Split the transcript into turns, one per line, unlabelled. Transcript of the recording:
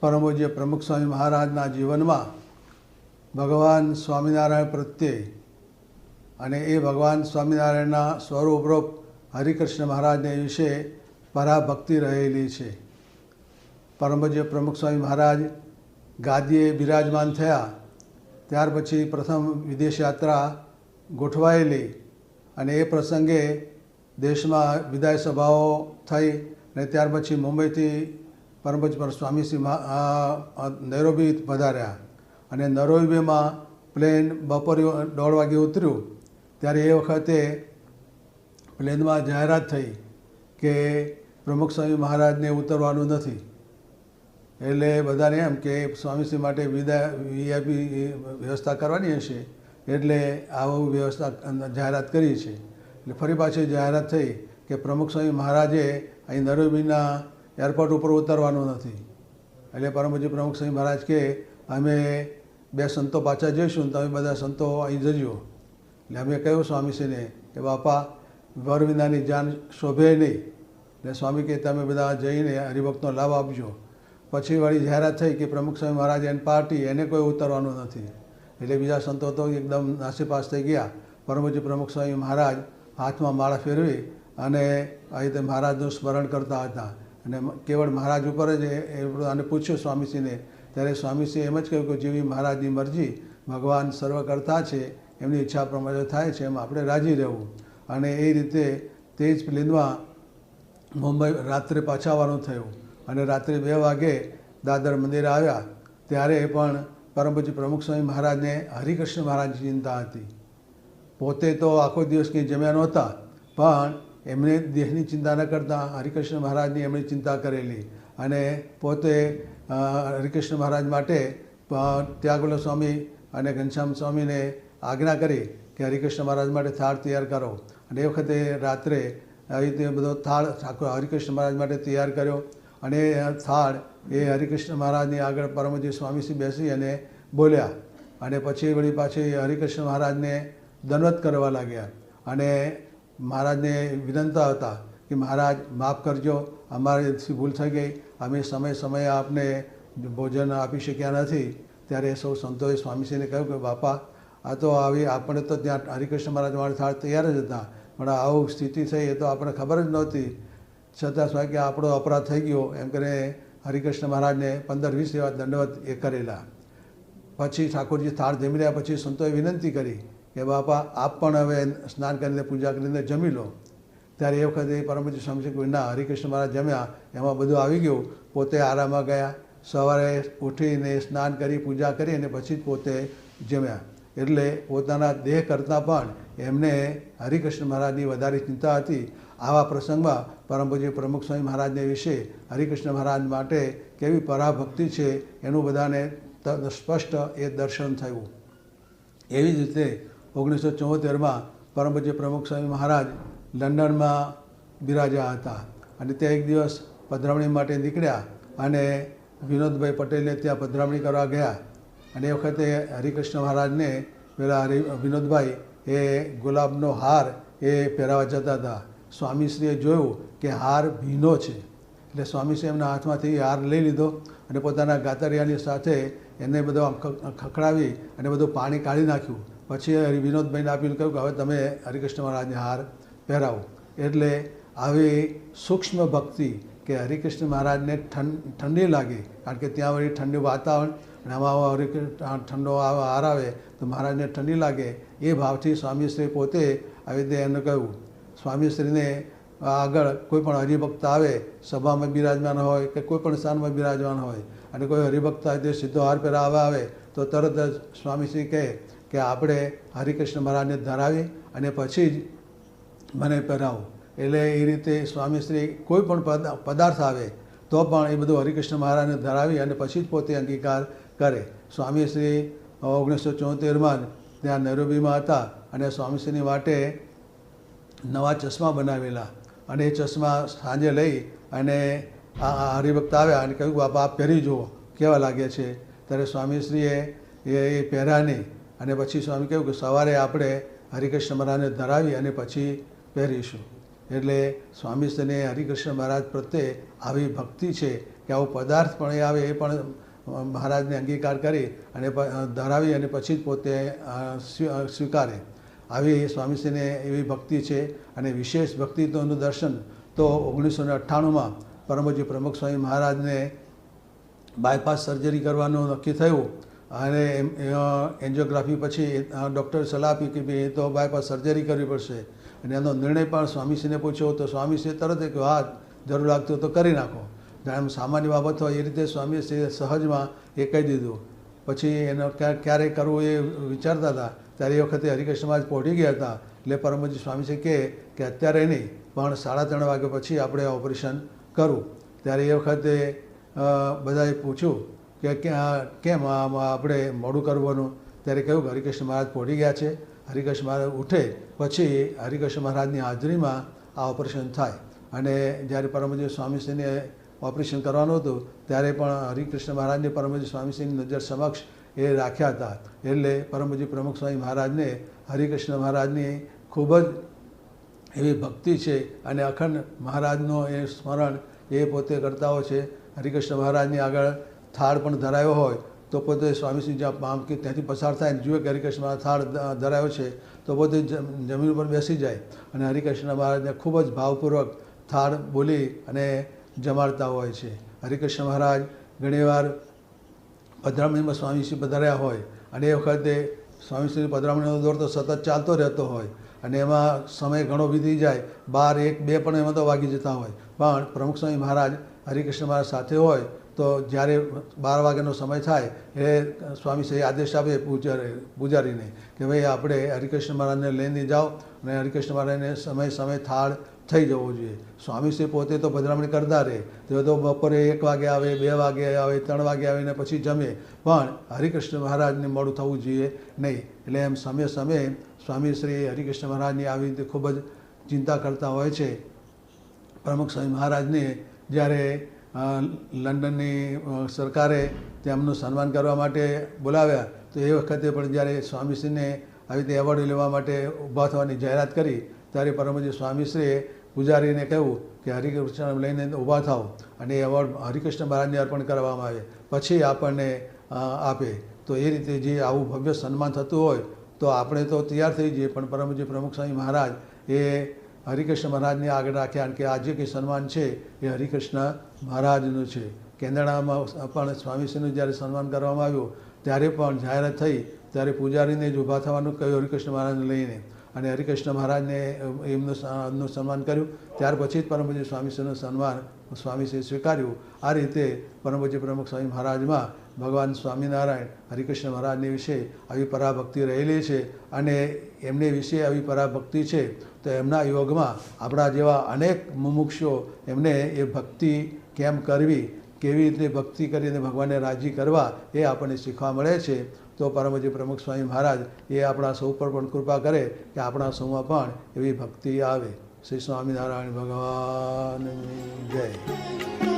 પરમ પ્રમુખ સ્વામી મહારાજના જીવનમાં ભગવાન સ્વામિનારાયણ પ્રત્યે અને એ ભગવાન સ્વામિનારાયણના સ્વરૂપરૂપ હરિકૃષ્ણ મહારાજને વિશે પરાભક્તિ રહેલી છે. પરમ પ્રમુખ સ્વામી મહારાજ ગાદીએ બિરાજમાન થયા, ત્યાર પછી પ્રથમ વિદેશ યાત્રા ગોઠવાયેલી અને એ પ્રસંગે દેશમાં વિદાય સભાઓ થઈ અને ત્યાર પછી મુંબઈથી પરમ પૂજ્ય મહા- નૈરોબી પધાર્યા. અને નૈરોબીમાં પ્લેન બપોરે દોઢ વાગે ઉતર્યું. ત્યારે એ વખતે પ્લેનમાં જાહેરાત થઈ કે પ્રમુખ સ્વામી મહારાજને ઉતરવાનું નથી. એટલે બધાને એમ કે સ્વામીશ્રી માટે વિદાય, વીઆઈપી વ્યવસ્થા કરવાની હશે. એટલે આવું વ્યવસ્થા જાહેરાત કરી છે. એટલે ફરી પાછી જાહેરાત થઈ કે પ્રમુખ સ્વામી મહારાજે અહીં નરોબીના એરપોર્ટ ઉપર ઉતરવાનું નથી. એટલે પરમજી પ્રમુખ સિંહ મહારાજ કે, અમે બે સંતો પાછા જઈશું તમે બધા સંતો અહીં જજો. એટલે અમે કહ્યું સ્વામીશ્રીને કે, બાપા, વર વિનાની જાન શોભે નહીં. એટલે સ્વામી કે, તમે બધા જઈને હરિભક્તનો લાભ આપજો. પછી વળી જાહેરાત થઈ કે, પ્રમુખ સ્વામી મહારાજ એન પાર્ટી, એને કોઈ ઉતરવાનું નથી. એટલે બીજા સંતો તો એકદમ નાસીપાસ થઈ ગયા. પરમજી પ્રમુખ સ્વામી મહારાજ હાથમાં માળા ફેરવી અને આ રીતે મહારાજનું સ્મરણ કરતા હતા. અને કેવળ મહારાજ ઉપર જ એ એ બધાને પૂછ્યું સ્વામીશ્રીને ત્યારે સ્વામીશ્રીએ એમ જ કહ્યું કે જેવી મહારાજની મરજી ભગવાન સર્વ કરતા છે, એમની ઈચ્છા પ્રમાણે થાય છે, એમ આપણે રાજી રહેવું. અને એ રીતે તે જ પ્લેનમાં મુંબઈ રાત્રે પાછા આવવાનું થયું. અને રાત્રે બે વાગે દાદર મંદિરે આવ્યા. ત્યારે પણ પરમ પ્રમુખ સ્વામી મહારાજને હરિકૃષ્ણ મહારાજની ચિંતા હતી. પોતે તો આખો દિવસ કંઈ જમ્યા નહોતા, પણ એમને દેહની ચિંતા ન કરતાં હરિકૃષ્ણ મહારાજની એમણે ચિંતા કરેલી. અને પોતે હરિકૃષ્ણ મહારાજ માટે અ, સ્વામી અને ઘનશ્યામ સ્વામીને આજ્ઞા કરી કે હરિકૃષ્ણ મહારાજ માટે થાળ તૈયાર કરો. અને એ વખતે રાત્રે આવી રીતે બધો થાળ ઠાકોર હરિકૃષ્ણ મહારાજ માટે તૈયાર કર્યો. અને એ થાળ એ હરિકૃષ્ણ મહારાજની આગળ પરમજી સ્વામીશ્રી બેસી અને બોલ્યા. અને પછી વળી પાછી હરિકૃષ્ણ મહારાજને દનવત કરવા લાગ્યા. અને મહારાજને વિનંતા હતા કે મહારાજ, માફ કરજો, અમારેથી ભૂલ થઈ ગઈ. અમે સમય સમયે આપને ભોજન આપી શક્યા નથી. ત્યારે સૌ સંતોએ સ્વામીશ્રીને કહ્યું કે, બાપા, આ તો આવી આપણે તો ત્યાં હરિકૃષ્ણ મહારાજ મારા થાળ તૈયાર જ હતા. પણ આવું સ્થિતિ થઈ એ તો આપણને ખબર જ નહોતી. છતાં સ્વામી કે, આપણો અપરાધ થઈ ગયો. એમ કરીને હરિકૃષ્ણ મહારાજને પંદર વીસ જેવા દંડવત એ કરેલા. પછી ઠાકોરજી થાળ જમી રહ્યા, પછી સંતોએ વિનંતી કરી કે બાપા, આપ પણ હવે સ્નાન કરીને પૂજા કરીને જમી લો. ત્યારે એ વખતે પરમજી સ્વામી કે, ના, હરિકૃષ્ણ મહારાજ જમ્યા. એમાં બધું આવી ગયું. પોતે આરામમાં ગયા. સવારે ઉઠીને સ્નાન કરી, પૂજા કરી અને પછી જ પોતે જમ્યા. એટલે પોતાના દેહ કરતાં પણ એમને હરિકૃષ્ણ મહારાજની વધારે ચિંતા હતી. આવા પ્રસંગમાં પરમ પ્રમુખ સ્વામી મહારાજને વિશે હરિકૃષ્ણ મહારાજ માટે કેવી પરાભક્તિ છે એનું બધાને સ્પષ્ટ એ દર્શન થયું. એવી જ રીતે ઓગણીસો ચુમ્મોતેરમાં પરમપૂજ્ય પ્રમુખ સ્વામી મહારાજ લંડનમાં બિરાજ્યા હતા અને ત્યાં એક દિવસ પધરામણી માટે નીકળ્યા અને વિનોદભાઈ પટેલને ત્યાં પધરામણી કરવા ગયા. અને એ વખતે હરિકૃષ્ણ મહારાજને પેલા હરિ, વિનોદભાઈ એ ગુલાબનો હાર એ પહેરાવા જતા હતા. સ્વામીશ્રીએ જોયું કે હાર ભીનો છે. એટલે સ્વામીશ્રી એમના હાથમાંથી હાર લઈ લીધો અને પોતાના ગાતરિયાની સાથે એને બધો આમ ખખડાવી અને બધું પાણી કાઢી નાખ્યું. પછી વિનોદભાઈને આપીને કહ્યું કે હવે તમે હરિકૃષ્ણ મહારાજને હાર પહેરાવો. એટલે આવી સૂક્ષ્મ ભક્તિ કે હરિકૃષ્ણ મહારાજને ઠંડ લાગે, કારણ કે ત્યાં વળી ઠંડુ વાતાવરણ અને આમાં હરિકૃષ્ણ ઠંડો હાર આવે, તો મહારાજને ઠંડી લાગે. એ ભાવથી સ્વામીશ્રી પોતે આવી રીતે એને કહ્યું, સ્વામીશ્રીને આગળ કોઈ પણ હરિભક્ત આવે, સભામાં બિરાજમાન હોય કે કોઈ પણ સ્થાનમાં બિરાજમાન હોય અને કોઈ હરિભક્ત આવે તે સીધો હાર પહેરાવવા આવે, તો તરત જ સ્વામીશ્રી કહે કે આપણે હરિકૃષ્ણ મહારાજને ધરાવી અને પછી જ મને પહેરાવો. એટલે એ રીતે સ્વામીશ્રી કોઈ પણ પદ- પદાર્થ આવે, તો પણ એ બધું હરિકૃષ્ણ મહારાજને ધરાવી અને પછી જ પોતે અંગીકાર કરે. સ્વામીશ્રી ઓગણીસો ચોતેરમાં ત્યાં નૈરોબીમાં હતા અને સ્વામીશ્રીની માટે નવા ચશ્મા બનાવેલા અને એ ચશ્મા સાંજે લઈ અને આ હરિભક્ત આવ્યા અને કહ્યું, બાપા, આપ પહેરી જુઓ, કેવા લાગે છે? ત્યારે સ્વામીશ્રીએ એ એ પહેર્યા નહીં અને પછી સ્વામી કહ્યું કે સવારે આપણે હરિકૃષ્ણ મહારાજને ધરાવી અને પછી પહેરીશું. એટલે સ્વામી સ્વામીશ્રીને હરિકૃષ્ણ મહારાજ પ્રત્યે આવી ભક્તિ છે કે આવો પદાર્થ પણ આવે એ પણ મહારાજને અંગીકાર કરી અને ધરાવી અને પછી જ પોતે સ્વીકારે. આવી સ્વામીશ્રીને એવી ભક્તિ છે અને વિશેષ ભક્તિત્વનું દર્શન તો ઓગણીસો ને અઠ્ઠાણુંમાં પરમજી પ્રમુખ સ્વામી મહારાજને બાયપાસ સર્જરી કરવાનું નક્કી થયું. અને એન્જિયોગ્રાફી પછી ડૉક્ટરે સલાહ આપી કે ભાઈ, એ તો બાયપાસ સર્જરી કરવી પડશે. અને એનો નિર્ણય પણ સ્વામીશ્રીને પૂછ્યો. તો સ્વામીશ્રીએ તરત કહ્યું હા જરૂર લાગતું તો કરી નાખો. જાણે સામાન્ય બાબત હોય એ રીતે સ્વામીશ્રીએ સહજમાં એ કહી દીધું. પછી એનો ક્યાં ક્યારે કરવું એ વિચારતા હતા. ત્યારે એ વખતે હરિકૃષ્ણમાં જ પહોંચી ગયા હતા. એટલે પરમજી સ્વામીશ્રી કહે કે અત્યારે નહીં, પણ સાડા ત્રણ વાગ્યા પછી આપણે ઓપરેશન કરવું ત્યારે એ વખતે બધાએ પૂછ્યું કે ક્યાં કેમ આપણે મોડું કરવાનું? ત્યારે કહ્યું કે હરિકૃષ્ણ મહારાજ પહોંચી ગયા છે. હરિકૃષ્ણ મહારાજ ઉઠે, પછી હરિકૃષ્ણ મહારાજની હાજરીમાં આ ઓપરેશન થાય. અને જ્યારે પરમજી સ્વામીશ્રીને ઓપરેશન કરવાનું હતું, ત્યારે પણ હરિકૃષ્ણ મહારાજને પરમજી સ્વામીશ્રીની નજર સમક્ષ એ રાખ્યા હતા. એટલે પરમજી પ્રમુખ સ્વામી મહારાજને હરિકૃષ્ણ મહારાજની ખૂબ જ એવી ભક્તિ છે અને અખંડ મહારાજનો એ સ્મરણ એ પોતે કરતા હોય છે. હરિકૃષ્ણ મહારાજની આગળ થાળ પણ ધરાયો હોય, તો પોતે સ્વામીશ્રી જ્યાં આમ કે ત્યાંથી પસાર થાય ને જુએ કે હરિકૃષ્ણ થાળ ધરાયો છે, તો પોતે જમીન ઉપર બેસી જાય અને હરિકૃષ્ણ મહારાજને ખૂબ જ ભાવપૂર્વક થાળ બોલી અને જમાડતા હોય છે. હરિકૃષ્ણ મહારાજ ઘણીવાર પધરામણીમાં સ્વામીશ્રી પધાર્યા હોય અને એ વખતે સ્વામીશ્રી પધરામણીનો દોર તો સતત ચાલતો રહેતો હોય અને એમાં સમય ઘણો વીતી જાય, બાર, એક, બે પણ એમાં તો વાગી જતા હોય. પણ પ્રમુખ સ્વામી મહારાજ હરિકૃષ્ણ મહારાજ સાથે હોય તો જ્યારે બાર વાગ્યાનો સમય થાય, એ સ્વામીશ્રી આદેશ આપે પૂજારી પૂજારીને કે ભાઈ આપણે હરિકૃષ્ણ મહારાજને લઈને જાઓ અને હરિકૃષ્ણ મહારાજને સમય સમય થાળ થઈ જવો જોઈએ. સ્વામી શ્રી પોતે તો ભદ્રામણી કરતા રહે. તેઓ તો બપોરે એક વાગે આવે, બે વાગે આવે, ત્રણ વાગે આવીને પછી જમે. પણ હરિકૃષ્ણ મહારાજને મોડું થવું જોઈએ નહીં. એટલે એમ સમય સમયે સ્વામી શ્રી હરિકૃષ્ણ મહારાજની આવી રીતે ખૂબ જ ચિંતા કરતા હોય છે. પ્રમુખ સ્વામી મહારાજને જ્યારે લંડનની સરકારે તેમનું સન્માન કરવા માટે બોલાવ્યા. તો એ વખતે પણ જ્યારે સ્વામીશ્રીને આવી રીતે એવોર્ડ લેવા માટે ઊભા થવાની જાહેરાત કરી, ત્યારે પરમજી સ્વામીશ્રીએ પૂજારીને કહ્યું કે હરિકૃષ્ણ લઈને ઊભા થાવ અને એવોર્ડ હરિકૃષ્ણ મહારાજને અર્પણ કરવામાં આવે, પછી આપણને આપે. તો એ રીતે જે આવું ભવ્ય સન્માન થતું હોય, તો આપણે તો તૈયાર થઈ જઈએ, પણ પરમજી પ્રમુખ સ્વામી મહારાજ એ હરિકૃષ્ણ મહારાજને આગળ રાખ્યા કે આજે કે સન્માન છે એ હરિકૃષ્ણ મહારાજનું છે. કેન્દ્રણામાં પણ સ્વામીશ્રીનું જ્યારે સન્માન કરવામાં આવ્યું, ત્યારે પણ જાહેરાત થઈ, ત્યારે પૂજારીને જ ઊભા થવાનું કહ્યું હરિકૃષ્ણ મહારાજને લઈને. અને હરિકૃષ્ણ મહારાજને એમનું સન્માન કર્યું. ત્યાર પછી જ પરમપૂજ્ય સ્વામીશ્રીનું સન્માન સ્વામીશ્રીએ સ્વીકાર્યું. આ રીતે પરમપૂજ્ય પ્રમુખ સ્વામી મહારાજમાં ભગવાન સ્વામિનારાયણ હરિકૃષ્ણ મહારાજની વિશે આવી પરાભક્તિ રહેલી છે અને એમને વિશે આવી પરાભક્તિ છે, તો એમના યોગમાં આપણા જેવા અનેક મુમુક્ષો એમને એ ભક્તિ કેમ કરવી કેવી રીતે ભક્તિ કરીને ભગવાનને રાજી કરવા એ આપણને શીખવા મળે છે, તો પરમજી પ્રમુખ સ્વામી મહારાજ એ આપણા સૌ પર પણ કૃપા કરે કે આપણા સૌમાં પણ એવી ભક્તિ આવે. શ્રી સ્વામિનારાયણ ભગવાન જય.